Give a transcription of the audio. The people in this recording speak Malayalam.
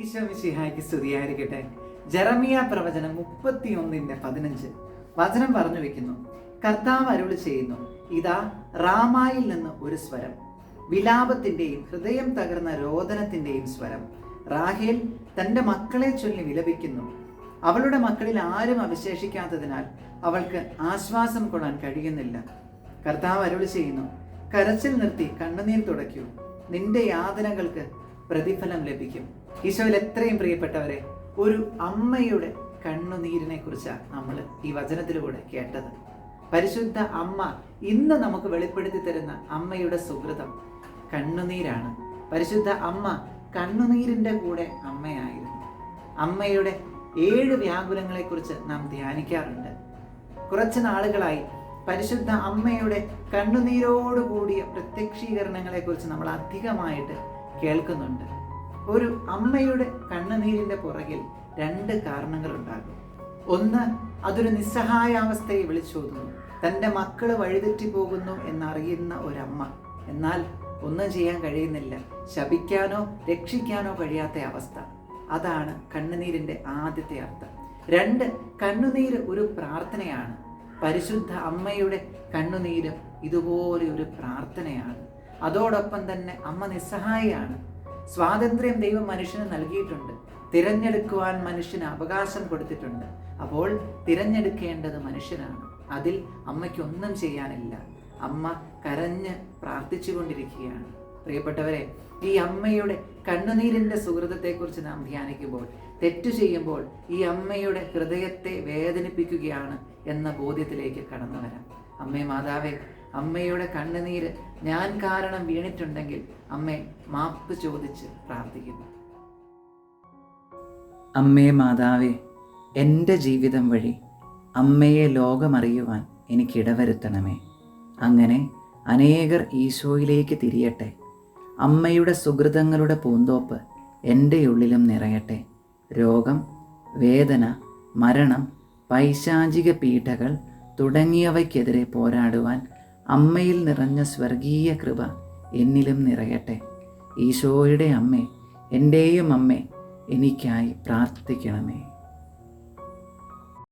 ഈശോ മിശിഹായ്ക്ക് സ്തുതിയായിരിക്കട്ടെ. ജെറമിയ പ്രവചനം മുപ്പത്തിയൊന്നിന്റെ പതിനഞ്ച്. വചനം പറഞ്ഞു വെക്കുന്നു. കർത്താവ് അരുളി ചെയ്യുന്നു ഇതാ റാമായിൽ നിന്ന് ഒരു സ്വരം. വിലാപത്തിന്റെയും ഹൃദയം തകർന്ന രോദനത്തിന്റെയും സ്വരം. റാഹേൽ തന്റെ മക്കളെ ചൊല്ലി വിലപിക്കുന്നു. അവളുടെ മക്കളിൽ ആരും അവശേഷിക്കാത്തതിനാൽ അവൾക്ക് ആശ്വാസം കൊള്ളാൻ കഴിയുന്നില്ല. കർത്താവ് അരുളി ചെയ്യുന്നു കരച്ചിൽ നിർത്തി കണ്ണുനീർ തുടയ്ക്കൂ. നിന്റെ യാതനകൾക്ക് പ്രതിഫലം ലഭിക്കും. ഈശോയിൽ എത്രയും പ്രിയപ്പെട്ടവരെ ഒരു അമ്മയുടെ കണ്ണുനീരിനെ കുറിച്ചാണ് നമ്മൾ ഈ വചനത്തിലൂടെ കേട്ടത്. പരിശുദ്ധ അമ്മ ഇന്ന് നമുക്ക് വെളിപ്പെടുത്തി തരുന്ന അമ്മയുടെ സുഹൃതം കണ്ണുനീരാണ്. പരിശുദ്ധ അമ്മ കണ്ണുനീരിന്റെ കൂടെ അമ്മയായിരുന്നു. അമ്മയുടെ ഏഴ് വ്യാകുലങ്ങളെക്കുറിച്ച് നാം ധ്യാനിക്കാറുണ്ട്. കുറച്ച് നാളുകളായി പരിശുദ്ധ അമ്മയുടെ കണ്ണുനീരോടുകൂടിയ പ്രത്യക്ഷീകരണങ്ങളെക്കുറിച്ച് നമ്മൾ അധികമായിട്ട് കേൾക്കുന്നുണ്ട്. ഒരു അമ്മയുടെ കണ്ണുനീരിന്റെ പുറകിൽ രണ്ട് കാരണങ്ങളുണ്ടാകും. ഒന്ന് അതൊരു നിസ്സഹായാവസ്ഥയെ വിളിച്ചോതുന്നു. തന്റെ മക്കൾ വഴിതെറ്റി പോകുന്നു എന്നറിയുന്ന ഒരമ്മ. എന്നാൽ ഒന്നും ചെയ്യാൻ കഴിയുന്നില്ല. ശപിക്കാനോ രക്ഷിക്കാനോ കഴിയാത്ത അവസ്ഥ. അതാണ് കണ്ണുനീരിന്റെ ആദ്യത്തെ അർത്ഥം. രണ്ട് കണ്ണുനീര് ഒരു പ്രാർത്ഥനയാണ്. പരിശുദ്ധ അമ്മയുടെ കണ്ണുനീരും ഇതുപോലെ ഒരു പ്രാർത്ഥനയാണ്. അതോടൊപ്പം തന്നെ അമ്മ നിസ്സഹായിയാണ്. സ്വാതന്ത്ര്യം ദൈവം മനുഷ്യന് നൽകിയിട്ടുണ്ട്. തിരഞ്ഞെടുക്കുവാൻ മനുഷ്യന് അവകാശം കൊടുത്തിട്ടുണ്ട്. അപ്പോൾ തിരഞ്ഞെടുക്കേണ്ടത് മനുഷ്യനാണ്. അതിൽ അമ്മയ്ക്കൊന്നും ചെയ്യാനില്ല. അമ്മ കരഞ്ഞ് പ്രാർത്ഥിച്ചുകൊണ്ടിരിക്കുകയാണ്. പ്രിയപ്പെട്ടവരെ ഈ അമ്മയുടെ കണ്ണുനീരിന്റെ സുഹൃതത്തെക്കുറിച്ച് നാം ധ്യാനിക്കുമ്പോൾ തെറ്റു ചെയ്യുമ്പോൾ ഈ അമ്മയുടെ ഹൃദയത്തെ വേദനിപ്പിക്കുകയാണ് എന്ന ബോധ്യത്തിലേക്ക് കടന്നു വരാം. അമ്മേ മാതാവേ അമ്മയുടെ കണ്ണുനീര് ഞാൻ കാരണം വീണിട്ടുണ്ടെങ്കിൽ അമ്മേ മാപ്പ് ചോദിച്ച് പ്രാർത്ഥിക്കുന്നു. അമ്മേ മാതാവേ എന്റെ ജീവിതം വഴി അമ്മയെ ലോകമറിയുവാൻ എനിക്കിടവരുത്തണമേ അങ്ങനെ അനേകർ ഈശോയിലേക്ക് തിരിയട്ടെ. അമ്മയുടെ സുഹൃതങ്ങളുടെ പൂന്തോപ്പ് എന്റെ ഉള്ളിലും നിറയട്ടെ. രോഗം വേദന മരണം പൈശാചിക പീഠകൾ തുടങ്ങിയവയ്ക്കെതിരെ പോരാടുവാൻ അമ്മയിൽ നിറഞ്ഞ സ്വർഗീയ കൃപ എന്നിലും നിറയട്ടെ. ഈശോയുടെ അമ്മേ എന്റെയും അമ്മേ എനിക്കായി പ്രാർത്ഥിക്കണമേ.